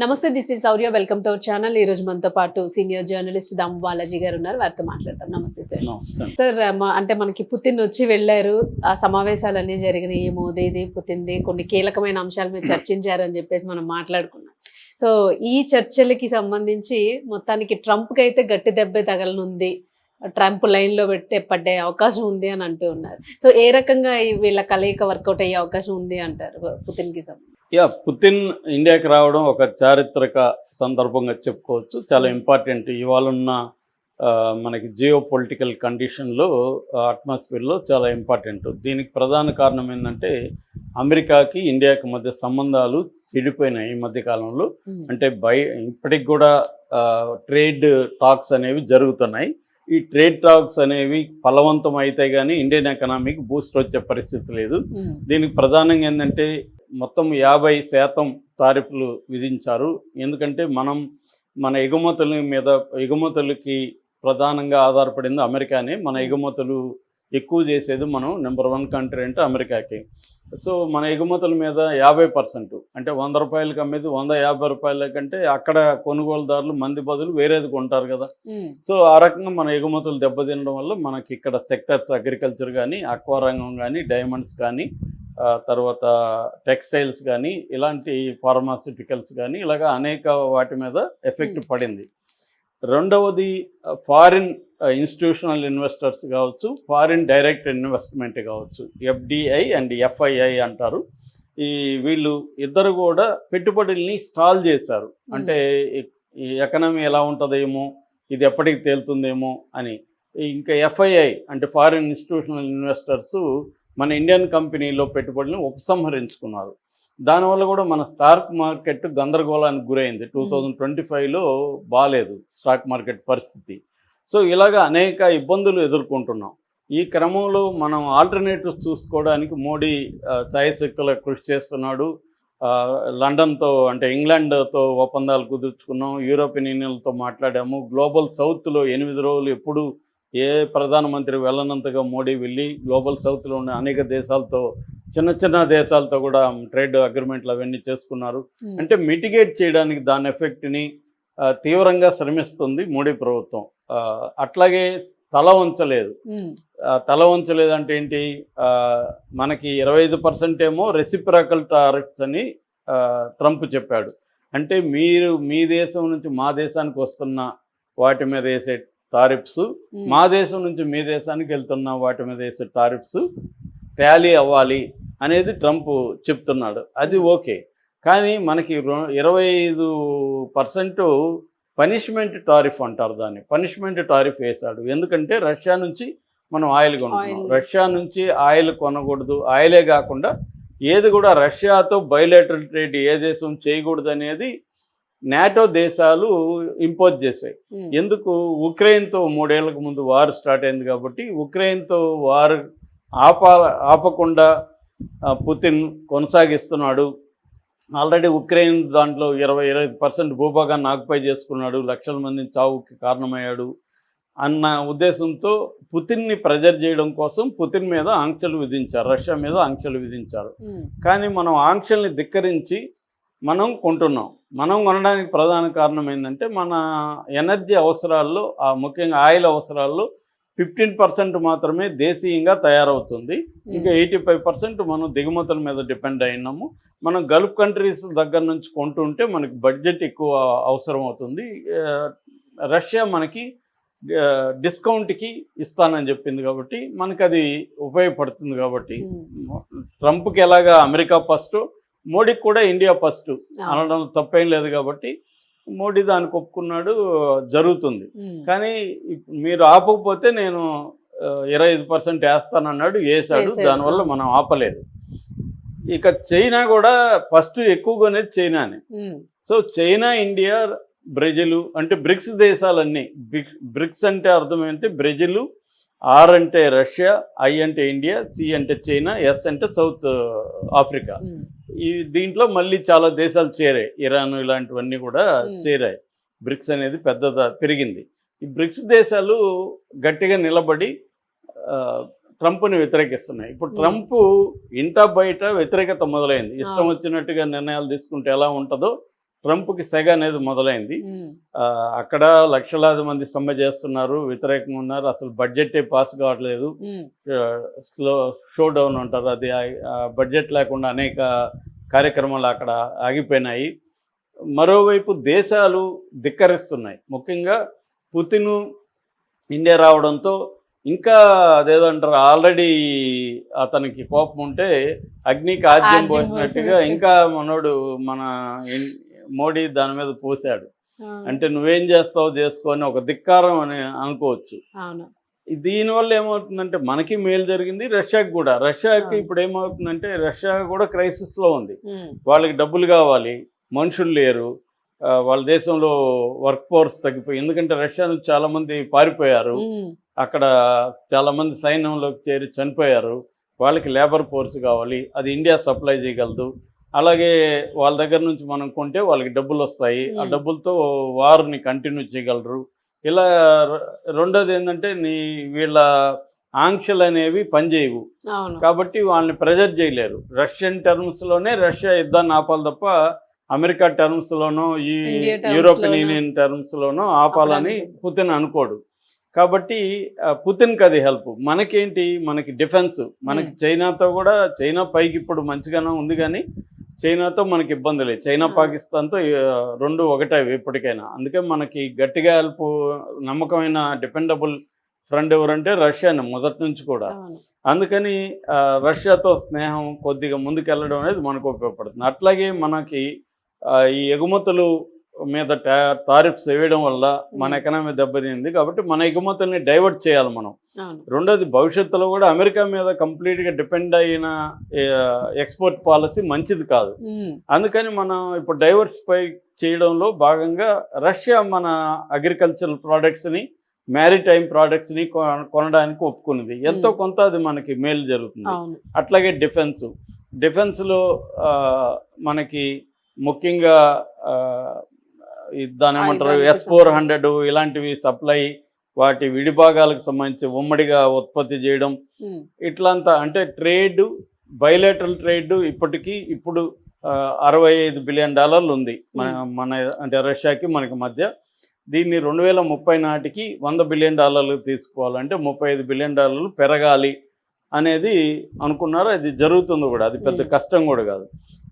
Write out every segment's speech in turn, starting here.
నమస్తే this is Sourya welcome to our channel ఈ రోజు మనతో పాటు సీనియర్ జర్నలిస్ట్ దాము బాలాజీ గారు ఉన్నారు. వారితో మాట్లాడతాం. నమస్తే సార్ సార్ అంటే మనకి పుతిన్ వచ్చి వెళ్ళారు. ఆ సమావేశాలన్నీ జరిగినాయి. మోదీది పుతిన్ది కొన్ని కీలకమైన అంశాల మీద చర్చించారని చెప్పేసి మనం మాట్లాడుకున్నాం. సో ఈ చర్చలకి సంబంధించి మొత్తానికి ట్రంప్కి అయితే గట్టి దెబ్బ తగలనుంది. ట్రంప్ లైన్లో పెట్టే పడ్డే అవకాశం ఉంది అని అంటూ ఉన్నారు. సో ఏ రకంగా వీళ్ళ కలయిక వర్కౌట్ అయ్యే అవకాశం ఉంది అంటారు పుతిన్కి సంబంధించి? యా పుతిన్ ఇండియాకి రావడం ఒక చారిత్రక సందర్భంగా చెప్పుకోవచ్చు. చాలా ఇంపార్టెంట్. ఇవాళ ఉన్న ఆ, మనకి జియో పొలిటికల్ కండిషన్లో అట్మాస్ఫియర్లో చాలా ఇంపార్టెంట్. దీనికి ప్రధాన కారణం ఏంటంటే అమెరికాకి ఇండియాకి మధ్య సంబంధాలు చెడిపోయినాయి ఈ మధ్య కాలంలో. అంటే బై ఇప్పటికి కూడా ట్రేడ్ టాక్స్ అనేవి జరుగుతున్నాయి. ఈ ట్రేడ్ టాక్స్ అనేవి ఫలవంతం అయితే కానీ ఇండియన్ ఎకనామీకి బూస్ట్ వచ్చే పరిస్థితి లేదు. దీనికి ప్రధానంగా ఏంటంటే మొత్తం యాభై శాతం టారిఫ్లు విధించారు. ఎందుకంటే మనం మన ఎగుమతుల మీద ఎగుమతులకి ప్రధానంగా ఆధారపడింది అమెరికానే. మన ఎగుమతులు ఎక్కువ చేసేది మనం నెంబర్ వన్ కంట్రీ అంటే అమెరికాకి. సో మన ఎగుమతుల మీద యాభై పర్సెంట్ అంటే వంద రూపాయలకి అమ్మేది వంద యాభై రూపాయల కంటే అక్కడ కొనుగోలుదారులు మంది బదులు వేరేది కొంటారు కదా. ఉమ్, సో ఆ రకంగా మన ఎగుమతులు దెబ్బతినడం వల్ల మనకి ఇక్కడ సెక్టర్స్ అగ్రికల్చర్ కానీ అక్వా రంగం కానీ డైమండ్స్ కానీ తర్వాత టెక్స్టైల్స్ కానీ ఇలాంటి ఫార్మాసిటికల్స్ కానీ ఇలాగ అనేక వాటి మీద ఎఫెక్ట్ పడింది. రెండవది ఫారిన్ ఇన్స్టిట్యూషనల్ ఇన్వెస్టర్స్ కావచ్చు ఫారిన్ డైరెక్ట్ ఇన్వెస్ట్మెంట్ కావచ్చు ఎఫ్డిఐ అండ్ ఎఫ్ఐఐ అంటారు. ఈ వీళ్ళు ఇద్దరు కూడా పెట్టుబడుల్ని స్టాల్ చేశారు. అంటే ఈ- ఈ ఎకనామీ ఎలా ఉంటుందేమో ఇది ఎప్పటికి తేలుతుందేమో అని. ఇంకా ఎఫ్ఐఐ అంటే ఫారిన్ ఇన్స్టిట్యూషనల్ ఇన్వెస్టర్స్ మన ఇండియన్ కంపెనీలో పెట్టుబడులను ఉపసంహరించుకున్నారు. దానివల్ల కూడా మన స్టాక్ మార్కెట్ గందరగోళానికి గురైంది. టూ థౌజండ్ ట్వంటీ ఫైవ్లో బాగాలేదు స్టాక్ మార్కెట్ పరిస్థితి. సో ఇలాగ అనేక ఇబ్బందులు ఎదుర్కొంటున్నాం. ఈ క్రమంలో మనం ఆల్టర్నేటివ్స్ చూసుకోవడానికి మోడీ ఆ, శాయశక్తుల కృషి చేస్తున్నాడు. లండన్తో అంటే ఇంగ్లాండ్తో ఒప్పందాలు కుదుర్చుకున్నాం. యూరోపియన్ యూనియన్తో మాట్లాడాము. గ్లోబల్ సౌత్లో ఎనిమిది రోజులు ఎప్పుడు ఏ ప్రధానమంత్రి వెళ్ళనంతగా మోడీ వెళ్ళి గ్లోబల్ సౌత్లో ఉన్న అనేక దేశాలతో చిన్న చిన్న దేశాలతో కూడా ట్రేడ్ అగ్రిమెంట్లు అవన్నీ చేసుకున్నారు. అంటే మిటిగేట్ చేయడానికి దాని ఎఫెక్ట్ని తీవ్రంగా శ్రమిస్తుంది మోడీ ప్రభుత్వం. అట్లాగే తల ఆ, తల ఉంచలేదు అంటే ఏంటి మనకి ఇరవై ఐదు పర్సెంట్ ఏమో రెసిప్రాకల్ టారిఫ్స్ అని ట్రంప్ చెప్పాడు. అంటే మీరు మీ దేశం నుంచి మా దేశానికి వస్తున్న వాటి మీద వేసే టారిఫ్స్. మా దేశం నుంచి మీ దేశానికి వెళ్తున్న వాటి మీద వేసే టారిఫ్స్ టాలీ అవ్వాలి అనేది ట్రంప్ చెప్తున్నాడు. అది ఓకే. కానీ మనకి ఇరవై ఐదు పర్సెంట్ పనిష్మెంట్ టారిఫ్ అంటారు దాన్ని. పనిష్మెంట్ టారిఫ్ వేశాడు. ఎందుకంటే రష్యా నుంచి మనం ఆయిల్ కొనుక్కున్నాం. రష్యా నుంచి ఆయిల్ కొనకూడదు. ఆయిలే కాకుండా ఏది కూడా రష్యాతో బయలేటరల్ ట్రేడ్ ఏ దేశం చేయకూడదు అనేది నాటో దేశాలు ఇంపోజ్ చేశాయి. ఉమ్, ఎందుకు? ఉక్రెయిన్తో మూడేళ్ళకు ముందు వార్ స్టార్ట్ అయింది కాబట్టి ఉక్రెయిన్తో వార్ ఆపా ఆపకుండా పుతిన్ కొనసాగిస్తున్నాడు. ఆల్రెడీ ఉక్రెయిన్ దాంట్లో ఇరవై ఇరవై పర్సెంట్ భూభాగాన్ని ఆక్యుపై చేసుకున్నాడు. లక్షల మందిని చావుకి కారణమయ్యాడు అన్న ఉద్దేశంతో పుతిన్ని ప్రెజర్ చేయడం కోసం పుతిన్ మీద ఆంక్షలు విధించారు. రష్యా మీద ఆంక్షలు విధించారు. ఉమ్, కానీ మనం ఆంక్షల్ని ధిక్కరించి మనం కొంటున్నాం. మనం కొనడానికి ప్రధాన కారణం ఏంటంటే మన ఎనర్జీ అవసరాల్లో ఆ ముఖ్యంగా ఆయిల్ అవసరాల్లో ఫిఫ్టీన్ పర్సెంట్ మాత్రమే దేశీయంగా తయారవుతుంది. ఇంకా ఎయిటీ ఫైవ్ పర్సెంట్ మనం దిగుమతుల మీద డిపెండ్ అయినాము. మనం గల్ఫ్ కంట్రీస్ దగ్గర నుంచి కొంటుంటే మనకి బడ్జెట్ ఎక్కువ అవసరం అవుతుంది రష్యా మనకి డిస్కౌంట్కి ఇస్తానని చెప్పింది కాబట్టి మనకి అది ఉపయోగపడుతుంది కాబట్టి. ట్రంప్కి ఎలాగా అమెరికా ఫస్ట్ మోడీకి కూడా ఇండియా ఫస్ట్. అనడం తప్పేం లేదు కాబట్టి మోడీ దానికి ఒప్పుకున్నాడు జరుగుతుంది. కానీ మీరు ఆపకపోతే నేను ఇరవై ఐదు పర్సెంట్ వేస్తానన్నాడు వేసాడు. దానివల్ల మనం ఆపలేదు. ఇక చైనా కూడా ఫస్ట్ ఎక్కువ కొనేది చైనానే సో చైనా ఇండియా బ్రెజిల్ అంటే బ్రిక్స్ దేశాలన్నీ. బ్రిక్- బ్రిక్స్ అంటే అర్థం ఏంటి? బ్రెజిల్ ఆర్ అంటే రష్యా ఐ అంటే ఇండియా సి అంటే చైనా ఎస్ అంటే సౌత్ ఆఫ్రికా. ఈ దీంట్లో మళ్ళీ చాలా దేశాలు చేరాయి ఇరాన్ ఇలాంటివన్నీ కూడా. చేరాయి బ్రిక్స్ అనేది పెద్ద పెరిగింది ఈ బ్రిక్స్ దేశాలు గట్టిగా నిలబడి ట్రంప్ని వ్యతిరేకిస్తున్నాయి ఇప్పుడు. ట్రంప్ ఇంట బయట వ్యతిరేకత మొదలైంది ఇష్టం. వచ్చినట్టుగా నిర్ణయాలు తీసుకుంటే ఎలా ఉంటుందో ట్రంప్కి సెగ అనేది మొదలైంది. అక్కడ లక్షలాది మంది సమ్మె చేస్తున్నారు వ్యతిరేకంగా ఉన్నారు. అసలు బడ్జెటే పాస్ కావట్లేదు. స్లో షో డౌన్ అంటారు అది. బడ్జెట్ లేకుండా అనేక కార్యక్రమాలు అక్కడ ఆగిపోయినాయి. మరోవైపు దేశాలు ధిక్కరిస్తున్నాయి. ముఖ్యంగా పుతిన్ ఇండియా రావడంతో ఇంకా అదేదో అంటారు ఆల్రెడీ అతనికి కోపం ఉంటే అగ్నికి ఆద్యం పోసినట్టుగా పోసినట్టు. ఇంకా మనోడు మన మోడీ దాని మీద పోసాడు అంటే నువ్వేం చేస్తావు చేసుకొని ఒక ధిక్కారం అని అనుకోవచ్చు. దీనివల్ల ఏమవుతుందంటే మనకి మేలు జరిగింది రష్యాకి కూడా. రష్యాకి. ఇప్పుడు ఏమవుతుందంటే రష్యా కూడా క్రైసిస్లో ఉంది. వాళ్ళకి డబ్బులు కావాలి మనుషులు లేరు వాళ్ళ దేశంలో వర్క్ ఫోర్స్ తగ్గిపోయి ఎందుకంటే రష్యా నుంచి చాలామంది పారిపోయారు. అక్కడ చాలామంది సైన్యంలోకి చేరి చనిపోయారు. వాళ్ళకి లేబర్ ఫోర్స్ కావాలి అది ఇండియా సప్లై చేయగలదు. అలాగే వాళ్ళ దగ్గర నుంచి మనం కొంటే వాళ్ళకి డబ్బులు వస్తాయి. ఆ. డబ్బులతో వార్ని కంటిన్యూ చేయగలరు. ఇలా రెండోది ఏంటంటే నీ వీళ్ళ ఆంక్షలు అనేవి పనిచేయవు. కాబట్టి వాళ్ళని ప్రెజర్ చేయలేరు. రష్యన్ టర్మ్స్లోనే రష్యా యుద్ధాన్ని ఆపాలి తప్ప అమెరికా టర్మ్స్లోనో ఈ యూరోపియన్ లోనో. యూనియన్ టర్మ్స్లోనో ఆపాలని. పుతిన్ అనుకోడు. కాబట్టి పుతిన్కి అది హెల్ప్. మనకేంటి? మనకి డిఫెన్స్. మనకి చైనాతో కూడా చైనా పైకి ఇప్పుడు మంచిగానే ఉంది కానీ చైనాతో మనకి ఇబ్బంది లేదు. చైనా. పాకిస్తాన్తో రెండు ఒకటే ఎప్పటికైనా అందుకే మనకి గట్టిగా హెల్ప్ నమ్మకమైన డిపెండబుల్ ఫ్రెండ్ ఎవరంటే రష్యానే మొదటి నుంచి కూడా. అందుకని రష్యాతో స్నేహం కొద్దిగా ముందుకెళ్ళడం అనేది మనకు ఉపయోగపడుతుంది. అట్లాగే మనకి ఈ ఎగుమతులు మీద టారిఫ్స్ వేయడం వల్ల మన. ఎకనామీ దెబ్బతింది కాబట్టి మన ఎగుమతుల్ని డైవర్ట్ చేయాలి మనం. రెండోది భవిష్యత్తులో కూడా అమెరికా మీద కంప్లీట్గా డిపెండ్ అయిన ఎక్స్పోర్ట్ పాలసీ మంచిది కాదు. అందుకని మనం ఇప్పుడు డైవర్సిఫై చేయడంలో భాగంగా రష్యా మన అగ్రికల్చరల్ ప్రోడక్ట్స్ని మ్యారిటైమ్ ప్రోడక్ట్స్ని కొనడానికి ఒప్పుకున్నది. ఎంతో. కొంత అది మనకి మేలు జరుగుతుంది. అట్లాగే డిఫెన్స్. డిఫెన్స్లో మనకి ముఖ్యంగా దాని ఏమంటారు? ఎస్ ఫోర్ హండ్రెడ్ ఇలాంటివి సప్లై వాటి విడిభాగాలకు సంబంధించి ఉమ్మడిగా ఉత్పత్తి చేయడం. ఇట్లంతా అంటే ట్రేడ్ బయలేటరల్ ట్రేడ్ ఇప్పటికీ ఇప్పుడు అరవై ఐదు బిలియన్ డాలర్లు ఉంది. మన మన అంటే రష్యాకి మనకి మధ్య. దీన్ని రెండు వేల ముప్పై నాటికి వంద బిలియన్ డాలర్లు తీసుకోవాలంటే ముప్పై ఐదు బిలియన్ డాలర్లు పెరగాలి అనేది అనుకున్నారు? అది జరుగుతుంది కూడా. అది పెద్ద. కష్టం కూడా కాదు.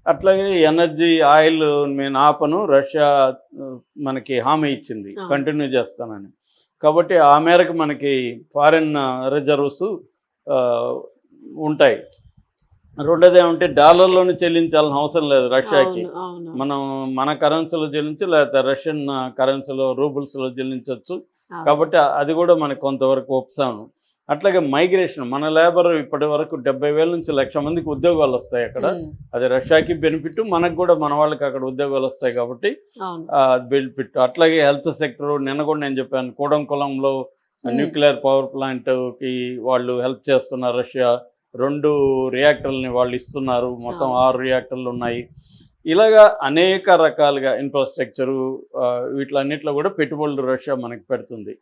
అట్లాగే ఎనర్జీ ఆయిల్ నేను ఆపను రష్యా మనకి హామీ ఇచ్చింది. కంటిన్యూ చేస్తానని. కాబట్టి ఆ మేరకు మనకి ఫారిన్ రిజర్వ్స్ ఉంటాయి. రెండోది ఏమంటే డాలర్లోనే చెల్లించాల్సిన అవసరం లేదు రష్యాకి. మనం మన కరెన్సీలో చెల్లించి లేకపోతే రష్యన్ కరెన్సీలో రూబుల్స్లో చెల్లించవచ్చు. కాబట్టి అది కూడా మనకు కొంతవరకు ఉపశమనం. అట్లాగే మైగ్రేషన్ మన లేబర్ ఇప్పటి వరకు డెబ్బై వేల నుంచి లక్ష మందికి ఉద్యోగాలు వస్తాయి అక్కడ. అది రష్యాకి బెనిఫిట్ మనకు కూడా మన వాళ్ళకి అక్కడ ఉద్యోగాలు వస్తాయి కాబట్టి బెనిఫిట్ అట్లాగే హెల్త్ సెక్టర్ నిన్న కూడా నేను చెప్పాను కూడంకులంలో. న్యూక్లియర్ పవర్ ప్లాంట్కి వాళ్ళు హెల్ప్ చేస్తున్నారు రష్యా. రెండు రియాక్టర్లని వాళ్ళు ఇస్తున్నారు మొత్తం. ఆరు రియాక్టర్లు ఉన్నాయి. ఇలాగా అనేక రకాలుగా ఇన్ఫ్రాస్ట్రక్చరు వీటిలన్నిట్లో కూడా పెట్టుబడులు రష్యా మనకి పెడుతుంది.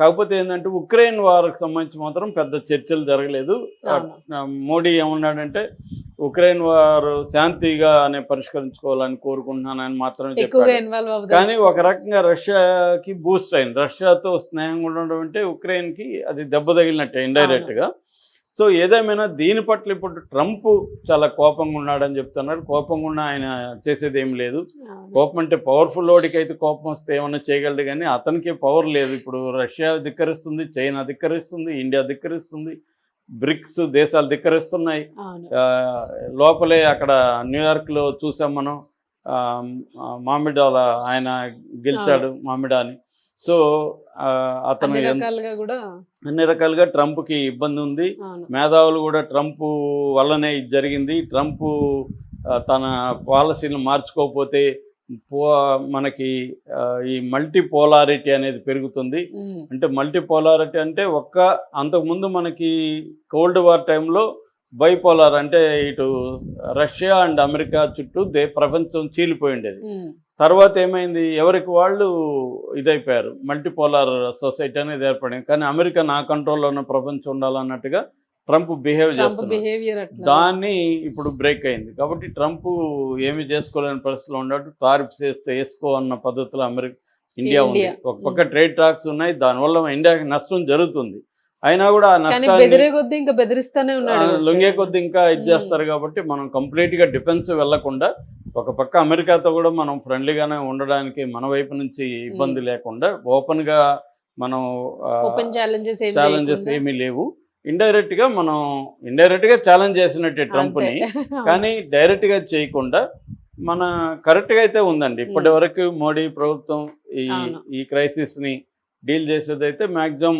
కాకపోతే ఏంటంటే ఉక్రెయిన్ వార్కి సంబంధించి మాత్రం పెద్ద చర్చలు జరగలేదు. మోడీ ఏమన్నాడంటే ఉక్రెయిన్ వారు శాంతిగానే పరిష్కరించుకోవాలని కోరుకుంటున్నానని మాత్రమే చెప్పాడు. కానీ ఒక రకంగా రష్యాకి బూస్ట్ అయింది. రష్యాతో స్నేహంగా ఉండడం అంటే ఉక్రెయిన్కి అది దెబ్బ తగిలినట్టే indirect గా. సో ఏదేమైనా దీని పట్ల ఇప్పుడు ట్రంప్ చాలా కోపంగా ఉన్నాడని చెప్తున్నారు. కోపంగా ఉన్న ఆయన చేసేది ఏం లేదు కోపం అంటే పవర్ఫుల్ వాడికి అయితే కోపం వస్తే ఏమన్నా చేయగలడు కానీ అతనికి పవర్ లేదు. ఇప్పుడు రష్యా ధిక్కరిస్తుంది చైనా ధిక్కరిస్తుంది ఇండియా ధిక్కరిస్తుంది బ్రిక్స్ దేశాలు ధిక్కరిస్తున్నాయి. లోపలే అక్కడ న్యూయార్క్లో చూసాం మనం. మామిడాల ఆయన గెలిచాడు మామిడా అని సో అతను అన్ని రకాలుగా కూడా అన్ని రకాలుగా ట్రంప్కి ఇబ్బంది ఉంది. మేధావులు కూడా ట్రంప్ వల్లనే ఇది జరిగింది. ట్రంప్ తన పాలసీని మార్చుకోకపోతే పో మనకి ఈ మల్టీ పోలారిటీ అనేది పెరుగుతుంది. అంటే మల్టీ పోలారిటీ అంటే ఒక్క అంతకుముందు మనకి కోల్డ్ వార్ టైంలో బైపోలార్ అంటే ఇటు రష్యా అండ్ అమెరికా చుట్టూ దే ప్రపంచం చీలిపోయి ఉండేది. తర్వాత ఏమైంది? ఎవరికి వాళ్ళు ఇదైపోయారు. మల్టీపోలార్ సొసైటీ అనేది ఏర్పడింది. కానీ అమెరికా నా కంట్రోల్లో ఉన్న ప్రపంచం ఉండాలన్నట్టుగా ట్రంప్ బిహేవ్ చేస్తున్నారు దాన్ని ఇప్పుడు బ్రేక్ అయింది. కాబట్టి ట్రంప్ ఏమి చేసుకోలేని పరిస్థితిలో ఉన్నట్టు టారిఫ్స్ వేస్తే వేసుకో అన్న పద్ధతిలో అమెరికా ఇండియా ఉంది. ఒక పక్క ట్రేడ్ టాక్స్ ఉన్నాయి. దానివల్ల ఇండియాకి నష్టం జరుగుతుంది. అయినా కూడా బెదిరే కొద్దీ ఇంకా బెదిరిస్తానే ఉన్నాడు లొంగే కొద్ది ఇంకా ఇది. చేస్తారు కాబట్టి మనం కంప్లీట్గా డిఫెన్స్ వెళ్ళకుండా ఒక పక్క అమెరికాతో కూడా మనం ఫ్రెండ్లీగానే ఉండడానికి మన వైపు నుంచి ఇబ్బంది లేకుండా ఓపెన్గా మనం ఛాలెంజెస్. ఏమీ లేవు ఇండైరెక్ట్గా మనం ఇండైరెక్ట్గా ఛాలెంజ్ చేసినట్టే ట్రంప్ని. కానీ డైరెక్ట్గా చేయకుండా మన కరెక్ట్గా అయితే ఉందండి ఇప్పటి వరకు మోడీ ప్రభుత్వం ఈ. ఈ క్రైసిస్ని డీల్ చేసేది అయితే మాక్సిమం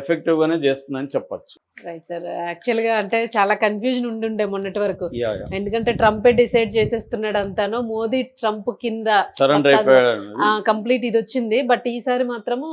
ఎఫెక్టివ్ గానే చేస్తుందని చెప్పొచ్చు. Right sir. యాక్చువల్గా అంటే చాలా కన్ఫ్యూజన్ ఉండుండే మొన్నటి వరకు. ఎందుకంటే ట్రంపే డిసైడ్ చేసేస్తున్నాడు అంతాను మోదీ ట్రంప్ కింద సరెండర్ కంప్లీట్ ఇది వచ్చింది. బట్ ఈసారి మాత్రము